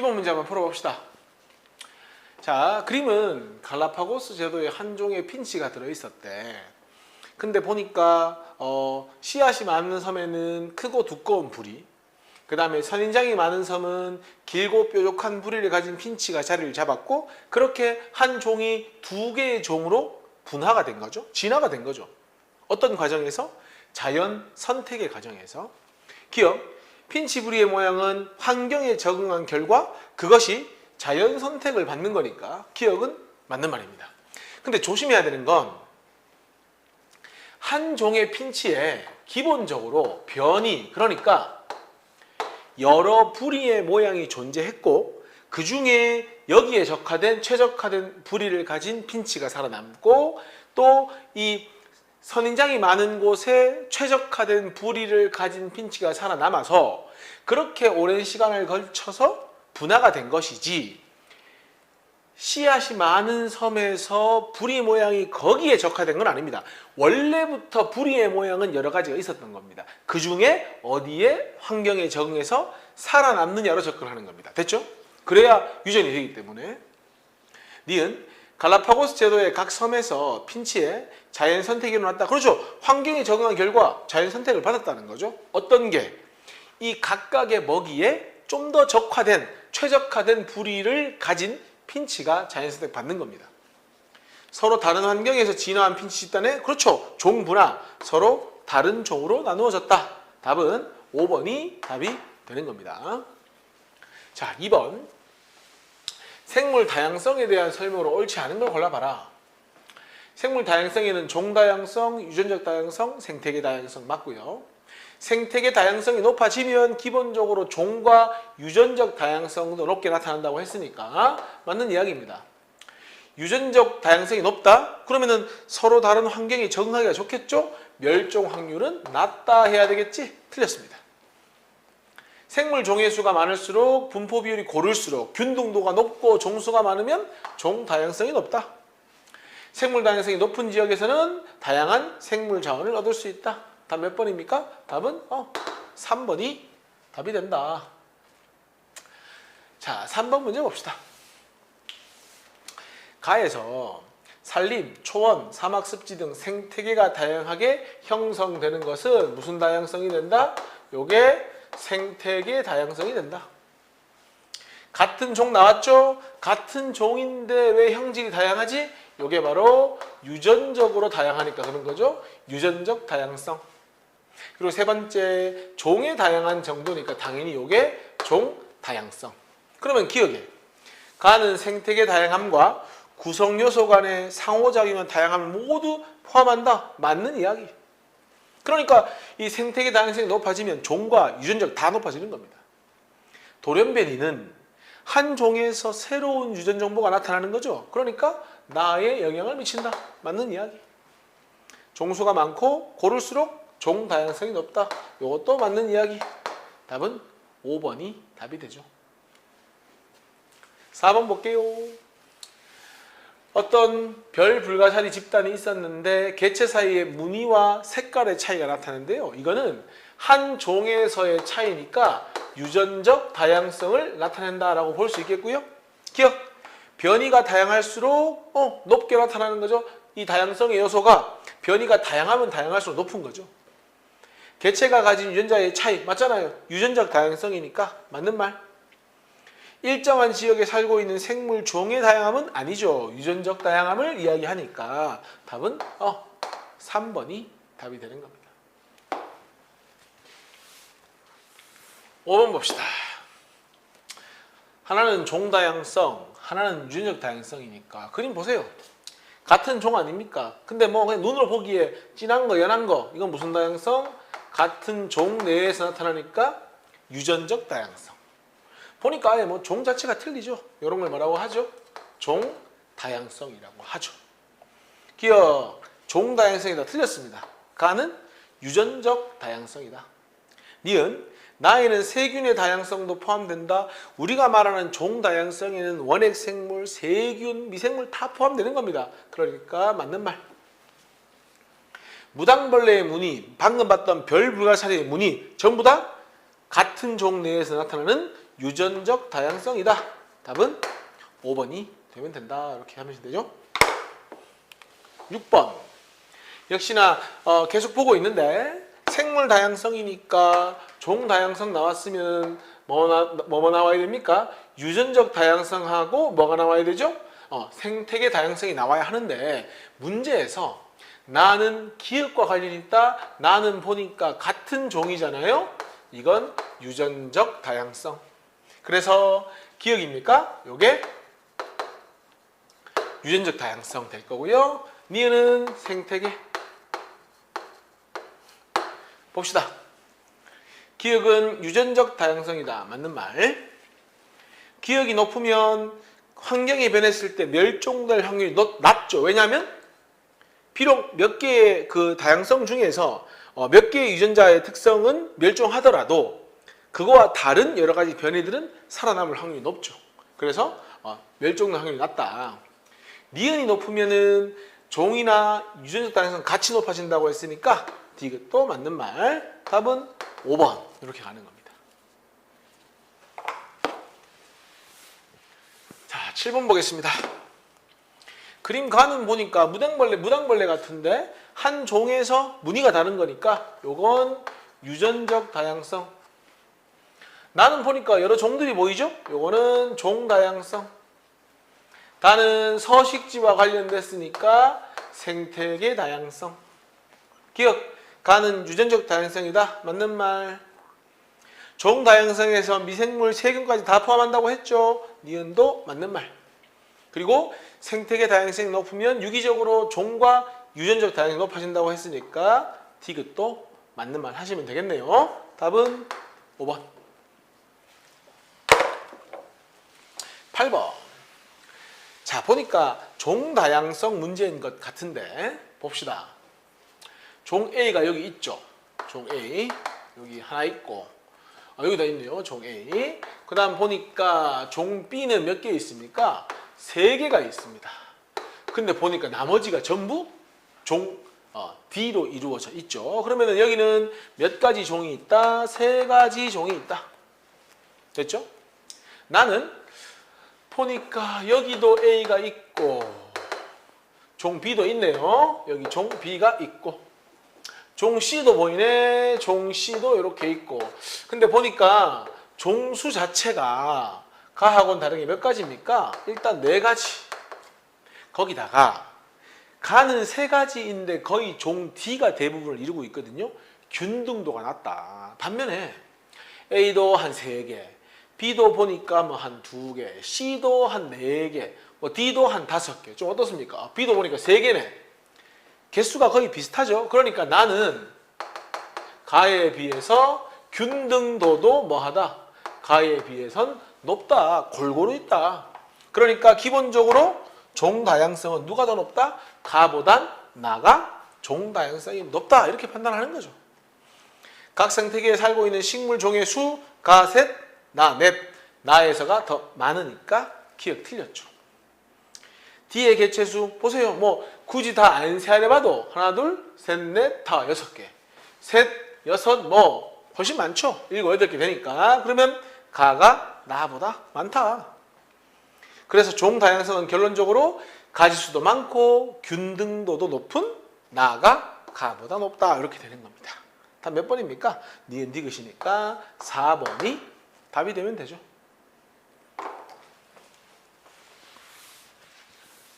기본 문제 한번 풀어봅시다. 자, 그림은 갈라파고스 제도의 한 종의 핀치가 들어있었대. 근데 보니까 어, 씨앗이 많은 섬에는 크고 두꺼운 부리, 그 다음에 선인장이 많은 섬은 길고 뾰족한 부리를 가진 핀치가 자리를 잡았고 그렇게 한 종이 두 개의 종으로 분화가 된 거죠. 진화가 된 거죠. 어떤 과정에서? 자연 선택의 과정에서. 기억, 핀치 부리의 모양은 환경에 적응한 결과 그것이 자연 선택을 받는 거니까 기억은 맞는 말입니다. 근데 조심해야 되는 건 한 종의 핀치에 기본적으로 변이 그러니까 여러 부리의 모양이 존재했고 그 중에 여기에 적화된 최적화된 부리를 가진 핀치가 살아남고 또이 선인장이 많은 곳에 최적화된 부리를 가진 핀치가 살아남아서 그렇게 오랜 시간을 걸쳐서 분화가 된 것이지 씨앗이 많은 섬에서 부리 모양이 거기에 적화된 건 아닙니다. 원래부터 부리의 모양은 여러 가지가 있었던 겁니다. 그 중에 어디에 환경에 적응해서 살아남느냐로 접근하는 겁니다. 됐죠? 그래야 유전이 되기 때문에. 니은 갈라파고스 제도의 각 섬에서 핀치에 자연 선택이 일어났다. 그렇죠. 환경에 적응한 결과 자연 선택을 받았다는 거죠. 어떤 게? 이 각각의 먹이에 좀 더 적화된, 최적화된 부리를 가진 핀치가 자연 선택 받는 겁니다. 서로 다른 환경에서 진화한 핀치 집단에 그렇죠. 종분화 서로 다른 종으로 나누어졌다. 답은 5번이 답이 되는 겁니다. 자, 2번. 생물 다양성에 대한 설명으로 옳지 않은 걸 골라봐라. 생물 다양성에는 종 다양성, 유전적 다양성, 생태계 다양성 맞고요. 생태계 다양성이 높아지면 기본적으로 종과 유전적 다양성도 높게 나타난다고 했으니까 맞는 이야기입니다. 유전적 다양성이 높다? 그러면은 서로 다른 환경에 적응하기가 좋겠죠? 멸종 확률은 낮다 해야 되겠지? 틀렸습니다. 생물 종의 수가 많을수록 분포 비율이 고를수록 균등도가 높고 종수가 많으면 종 다양성이 높다. 생물 다양성이 높은 지역에서는 다양한 생물 자원을 얻을 수 있다. 답 몇 번입니까? 답은 어, 3번이 답이 된다. 자, 3번 문제 봅시다. 가에서 산림, 초원, 사막 습지 등 생태계가 다양하게 형성되는 것은 무슨 다양성이 된다? 요게 생태계 다양성이 된다. 같은 종 나왔죠? 같은 종인데 왜 형질이 다양하지? 요게 바로 유전적으로 다양하니까 그런 거죠. 유전적 다양성. 그리고 세 번째 종의 다양한 정도니까 당연히 요게 종 다양성. 그러면 기억해. 가는 생태계 다양함과 구성 요소 간의 상호작용의 다양함을 모두 포함한다. 맞는 이야기. 그러니까 이 생태계 다양성이 높아지면 종과 유전적 다 높아지는 겁니다. 돌연변이는 한 종에서 새로운 유전 정보가 나타나는 거죠. 그러니까 나에 영향을 미친다. 맞는 이야기. 종수가 많고 고를수록 종 다양성이 높다. 이것도 맞는 이야기. 답은 5번이 답이 되죠. 4번 볼게요. 어떤 별 불가사리 집단이 있었는데 개체 사이에 무늬와 색깔의 차이가 나타나는데요. 이거는 한 종에서의 차이니까 유전적 다양성을 나타낸다라고 볼 수 있겠고요. 기억. 변이가 다양할수록 어, 높게 나타나는 거죠. 이 다양성의 요소가 변이가 다양하면 다양할수록 높은 거죠. 개체가 가진 유전자의 차이 맞잖아요. 유전적 다양성이니까 맞는 말. 일정한 지역에 살고 있는 생물 종의 다양함은 아니죠. 유전적 다양함을 이야기하니까 답은 어 3번이 답이 되는 겁니다. 5번 봅시다. 하나는 종 다양성, 하나는 유전적 다양성이니까 그림 보세요. 같은 종 아닙니까? 근데 뭐 그냥 눈으로 보기에 진한 거, 연한 거 이건 무슨 다양성? 같은 종 내에서 나타나니까 유전적 다양성. 보니까 아예 뭐 종 자체가 틀리죠. 이런 걸 뭐라고 하죠? 종 다양성이라고 하죠. 기억 종 다양성이다 틀렸습니다. 가는 유전적 다양성이다. 니은 나에는 세균의 다양성도 포함된다. 우리가 말하는 종 다양성에는 원핵 생물, 세균, 미생물 다 포함되는 겁니다. 그러니까 맞는 말. 무당벌레의 무늬, 방금 봤던 별 불가사리의 무늬 전부 다 같은 종 내에서 나타나는 유전적 다양성이다. 답은 5번이 되면 된다. 이렇게 하면 되죠. 6번. 역시나 어, 계속 보고 있는데 생물 다양성이니까 종 다양성 나왔으면 뭐, 나, 뭐뭐 나와야 됩니까? 유전적 다양성하고 뭐가 나와야 되죠? 어, 생태계 다양성이 나와야 하는데 문제에서 나는 기억과 관련이 있다. 나는 보니까 같은 종이잖아요. 이건 유전적 다양성. 그래서 기억입니까? 요게 유전적 다양성 될 거고요. 니은은 생태계. 봅시다. 기억은 유전적 다양성이다. 맞는 말. 기억이 높으면 환경이 변했을 때 멸종될 확률이 높- 낮죠. 왜냐하면 비록 몇 개의 그 다양성 중에서 어, 몇 개의 유전자의 특성은 멸종하더라도 그거와 다른 여러 가지 변이들은 살아남을 확률이 높죠. 그래서 어, 멸종 확률이 낮다. 니은이 높으면은 종이나 유전적 다양성 같이 높아진다고 했으니까 디귿도 맞는 말. 답은 5번 이렇게 가는 겁니다. 자, 7번 보겠습니다. 그림 가는 보니까 무당벌레 무당벌레 같은데 한 종에서 무늬가 다른 거니까 요건 유전적 다양성. 나는 보니까 여러 종들이 보이죠? 요거는 종 다양성. 다는 서식지와 관련됐으니까 생태계 다양성. 기억. 가는 유전적 다양성이다. 맞는 말. 종 다양성에서 미생물 세균까지 다 포함한다고 했죠. 니은도 맞는 말. 그리고 생태계 다양성이 높으면 유기적으로 종과 유전적 다양성이 높아진다고 했으니까 디귿도 맞는 말 하시면 되겠네요. 답은 5번. 8번. 자, 보니까 종 다양성 문제인 것 같은데 봅시다. 종 A가 여기 있죠. 종 A. 여기 하나 있고 아, 여기다 있네요. 종 A. 그 다음 보니까 종 B는 몇 개 있습니까? 세 개가 있습니다. 근데 보니까 나머지가 전부 종 어, D로 이루어져 있죠. 그러면 여기는 몇 가지 종이 있다? 세 가지 종이 있다. 됐죠? 나는 보니까 여기도 A가 있고 종 B도 있네요. 여기 종 B가 있고 종 C도 보이네. 종 C도 이렇게 있고. 근데 보니까 종수 자체가 가하고는 다른 게 몇 가지입니까? 일단 네 가지. 거기다가 가는 세 가지인데 거의 종 D가 대부분을 이루고 있거든요. 균등도가 낮다. 반면에 A도 한 세 개, B도 보니까 뭐 한 두 개, C도 한 네 개, 뭐 D도 한 다섯 개. 좀 어떻습니까? B도 보니까 세 개네. 개수가 거의 비슷하죠. 그러니까 나는 가에 비해서 균등도도 뭐하다. 가에 비해선 높다. 골고루 있다. 그러니까 기본적으로 종 다양성은 누가 더 높다? 가보단 나가 종 다양성이 높다. 이렇게 판단하는 거죠. 각 생태계에 살고 있는 식물 종의 수, 가, 셋, 나, 넷. 나에서가 더 많으니까 기억 틀렸죠. D의 개체수 보세요. 뭐 굳이 다 안 세안해봐도 하나, 둘, 셋, 넷, 다 여섯 개. 셋, 여섯, 뭐 훨씬 많죠. 일곱, 여덟 개 되니까 그러면 가가 나보다 많다. 그래서 종 다양성은 결론적으로 가지수도 많고 균등도도 높은 나가 가보다 높다 이렇게 되는 겁니다. 다몇 번입니까? 니은 디귿이니까 4번이 답이 되면 되죠.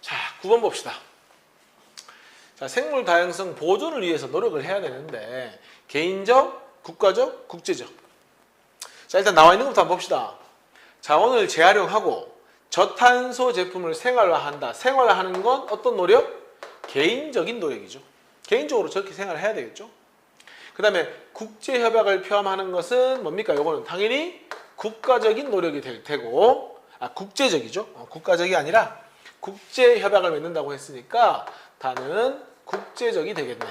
자, 9번 봅시다. 자, 생물 다양성 보존을 위해서 노력을 해야 되는데 개인적, 국가적, 국제적. 자, 일단 나와 있는 것부터 한번 봅시다. 자원을 재활용하고 저탄소 제품을 생활화한다. 생활화하는 건 어떤 노력? 개인적인 노력이죠. 개인적으로 저렇게 생활을 해야 되겠죠. 그 다음에 국제협약을 포함하는 것은 뭡니까? 요거는 당연히 국가적인 노력이 될 테고, 아, 국제적이죠. 어, 국가적이 아니라 국제 협약을 맺는다고 했으니까 다는 국제적이 되겠네.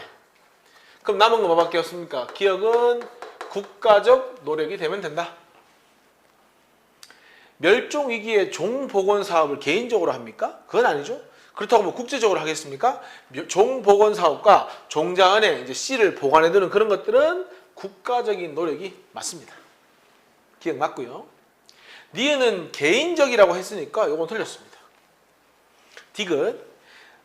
그럼 남은 거 뭐밖에 없습니까? 기억은 국가적 노력이 되면 된다. 멸종 위기의 종 복원 사업을 개인적으로 합니까? 그건 아니죠. 그렇다고 뭐 국제적으로 하겠습니까? 멸- 종 복원 사업과 종자 안에 이제 씨를 보관해 두는 그런 것들은 국가적인 노력이 맞습니다. 기억 맞고요. 니은은 개인적이라고 했으니까 이건 틀렸습니다. 디귿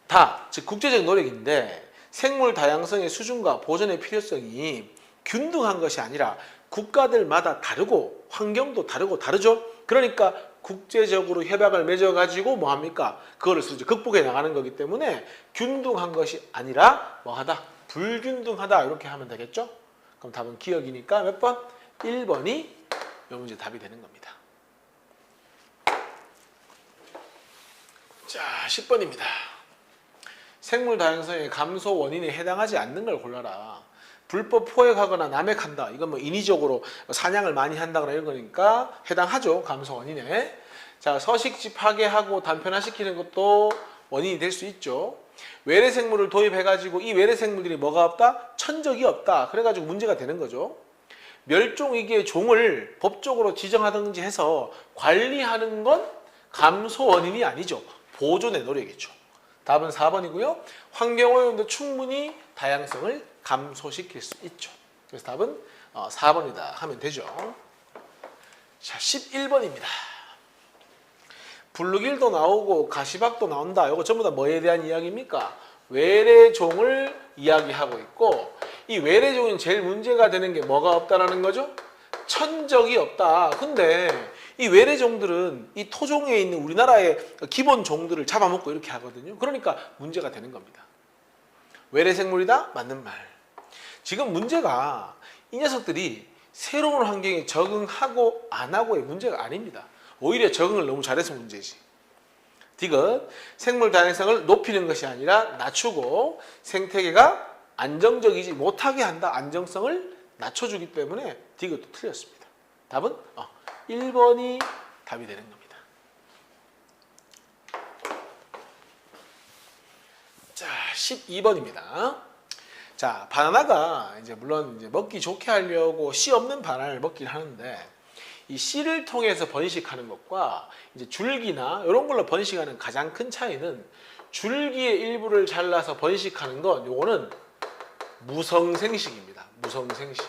다, 즉 국제적 노력인데 생물 다양성의 수준과 보존의 필요성이 균등한 것이 아니라 국가들마다 다르고 환경도 다르고 다르죠. 그러니까 국제적으로 협약을 맺어가지고 뭐 합니까? 그거를 이제 극복해 나가는 거기 때문에 균등한 것이 아니라 뭐 하다 불균등하다 이렇게 하면 되겠죠. 그럼 답은 기억이니까 몇 번? 1번이 이 문제 답이 되는 겁니다. 자, 10번입니다. 생물 다양성의 감소 원인에 해당하지 않는 걸 골라라. 불법 포획하거나 남획한다. 이건 뭐 인위적으로 사냥을 많이 한다거나 이런 거니까 해당하죠. 감소 원인에. 자, 서식지 파괴하고 단편화시키는 것도 원인이 될 수 있죠. 외래 생물을 도입해가지고 이 외래 생물들이 뭐가 없다? 천적이 없다. 그래가지고 문제가 되는 거죠. 멸종 위기의 종을 법적으로 지정하든지 해서 관리하는 건 감소 원인이 아니죠. 보존의 노력이죠. 답은 4번이고요. 환경오염도 충분히 다양성을 감소시킬 수 있죠. 그래서 답은 어, 4번이다 하면 되죠. 자, 11번입니다. 블루길도 나오고 가시박도 나온다. 이거 전부 다 뭐에 대한 이야기입니까? 외래종을 이야기하고 있고 이 외래종은 제일 문제가 되는 게 뭐가 없다라는 거죠? 천적이 없다. 근데 이 외래 종들은 이 토종에 있는 우리나라의 기본 종들을 잡아먹고 이렇게 하거든요. 그러니까 문제가 되는 겁니다. 외래 생물이다? 맞는 말. 지금 문제가 이 녀석들이 새로운 환경에 적응하고 안 하고의 문제가 아닙니다. 오히려 적응을 너무 잘해서 문제지. 디귿 생물 다양성을 높이는 것이 아니라 낮추고 생태계가 안정적이지 못하게 한다. 안정성을 낮춰주기 때문에 디귿도 틀렸습니다. 답은 어, 1번이 답이 되는 겁니다. 자, 12번입니다. 자, 바나나가 이제 물론 이제 먹기 좋게 하려고 씨 없는 바나나를 먹긴 하는데 이 씨를 통해서 번식하는 것과 이제 줄기나 이런 걸로 번식하는 가장 큰 차이는 줄기의 일부를 잘라서 번식하는 건 요거는 무성생식입니다. 무성생식.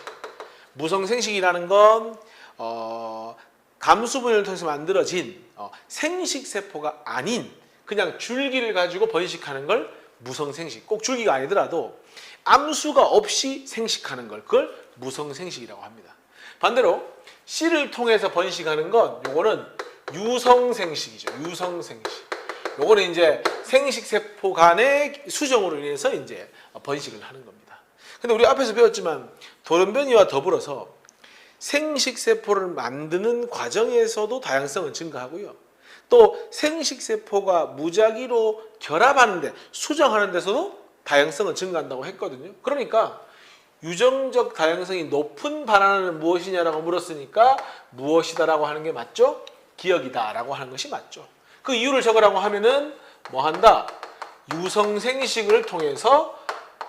무성생식이라는 건 어, 감수분해를 통해서 만들어진 어, 생식 세포가 아닌 그냥 줄기를 가지고 번식하는 걸 무성생식. 꼭 줄기가 아니더라도 암수가 없이 생식하는 걸 그걸 무성생식이라고 합니다. 반대로 씨를 통해서 번식하는 건 요거는 유성생식이죠. 유성생식. 요거는 이제 생식 세포 간의 수정으로 인해서 이제 번식을 하는 겁니다. 근데 우리 앞에서 배웠지만 돌연변이와 더불어서 생식 세포를 만드는 과정에서도 다양성은 증가하고요. 또 생식 세포가 무작위로 결합하는데 수정하는 데서도 다양성은 증가한다고 했거든요. 그러니까 유정적 다양성이 높은 바나나는 무엇이냐라고 물었으니까 무엇이다라고 하는 게 맞죠? 기억이다라고 하는 것이 맞죠. 그 이유를 적으라고 하면은 뭐 한다? 유성생식을 통해서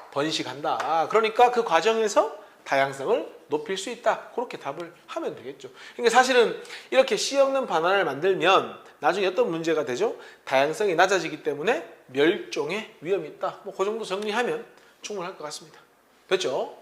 번식한다. 그러니까 그 과정에서 다양성을 높일 수 있다. 그렇게 답을 하면 되겠죠. 그러니까 사실은 이렇게 씨 없는 바나나를 만들면 나중에 어떤 문제가 되죠? 다양성이 낮아지기 때문에 멸종의 위험이 있다. 뭐 그 정도 정리하면 충분할 것 같습니다. 됐죠?